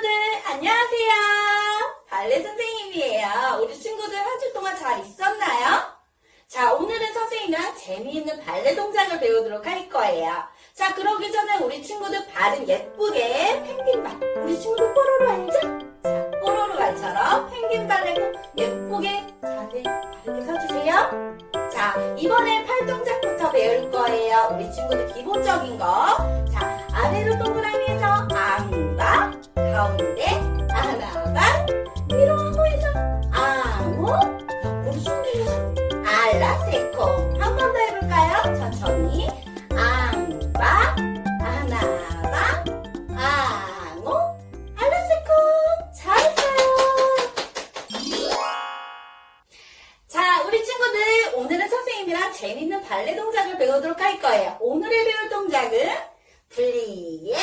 친구들 안녕하세요. 발레 선생님이에요. 우리 친구들 한 주 동안 잘 있었나요? 자, 오늘은 선생님이랑 재미있는 발레 동작을 배우도록 할 거예요. 자, 그러기 전에 우리 친구들 발은 예쁘게 펭귄발. 우리 친구들 뽀로로 알죠? 자, 뽀로로 발처럼 펭귄발레고 예쁘게 자세 바르게 서주세요. 자, 이번에 팔 동작부터 배울 거예요. 우리 친구들 기본적인 거. 하고 해서 아무, 숨기면서 알라세코. 한 번 더 해볼까요? 천천히. 앙바, 아나바, 앙오, 알라세코. 잘했어요. 자, 우리 친구들, 오늘은 선생님이랑 재밌는 발레 동작을 배우도록 할 거예요. 오늘의 배울 동작은 플리의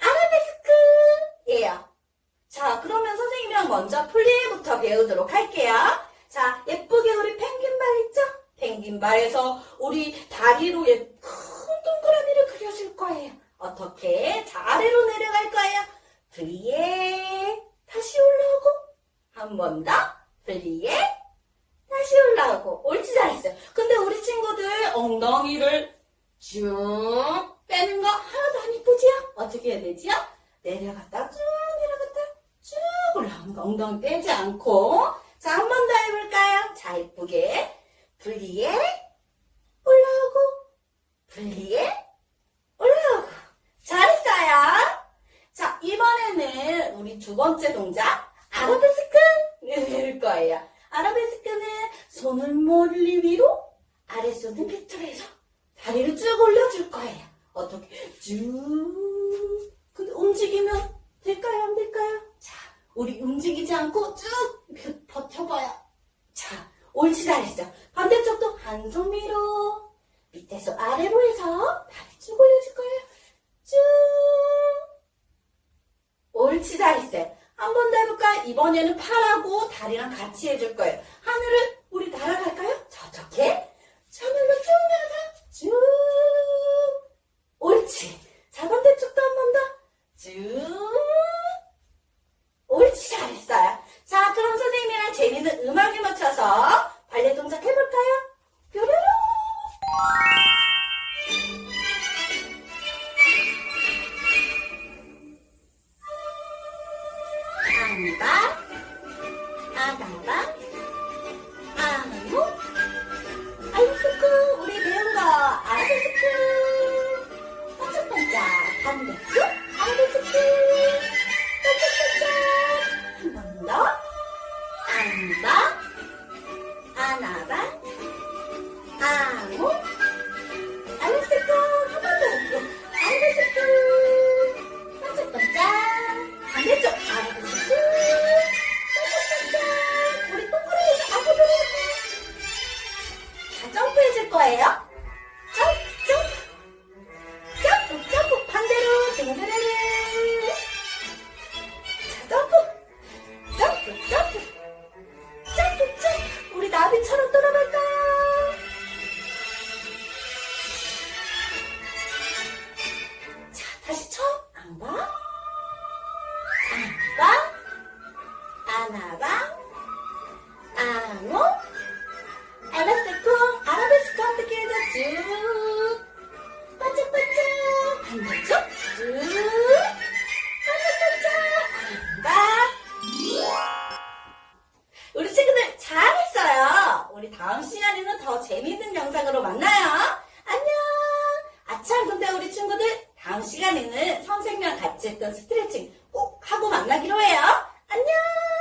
아라베스크예요. 자, 그러면 선생님이랑 먼저 플리에부터 배우도록 할게요. 자, 예쁘게 우리 펭귄발 있죠? 펭귄발에서 우리 다리로 예, 큰 동그라미를 그려줄 거예요. 어떻게? 자, 아래로 내려갈 거예요. 플리에 다시 올라오고 한 번 더 플리에 다시 올라오고 옳지 잘했어요. 근데 우리 친구들 엉덩이를 쭉 빼는 거 하나도 안 이쁘지요? 어떻게 해야 되지요? 내려갔다 쭉 내려갔다 쭉 올라오는 거 엉덩이 빼지 않고 자 한 번 더 해볼까요? 자 이쁘게 분리에 올라오고 분리에 올라오고 잘했어요. 자 이번에는 우리 두 번째 동작 아라베스크 배울 거예요. 아라베스크는 손을 멀리 위로, 아랫손은 밑으로 해서 다리를 쭉 올려줄 거예요. 어떻게? 쭉. 근데 움직이면 될까요? 안 될까요? 자, 우리 움직이지 않고 쭉 버텨봐요. 자, 옳지 잘했어. 반대쪽도 한 손 위로, 밑에서 아래로 해서 다리 쭉 올려줄 거예요. 쭉. 옳지 잘했어요. 한 번 더 해볼까요? 이번에는 팔하고 다리랑 같이 해줄 거예요. 하늘을 우리 날아갈까요? 자, 어떻게? 하늘로 쭉 날아. 쭉. 옳지. 자, 반대쪽도 한 번 더. 쭉. 안바, 아다바, 아무, 아이스크, 우리 배운 거, 아이스크. 반짝반짝, 반대쪽, 아이스크. 반짝반짝, 한 번 더. 안바, 아나바, 아무, Bye. 또 만나요. 안녕. 아참 근데 우리 친구들 다음 시간에는 선생님과 같이 했던 스트레칭 꼭 하고 만나기로 해요. 안녕.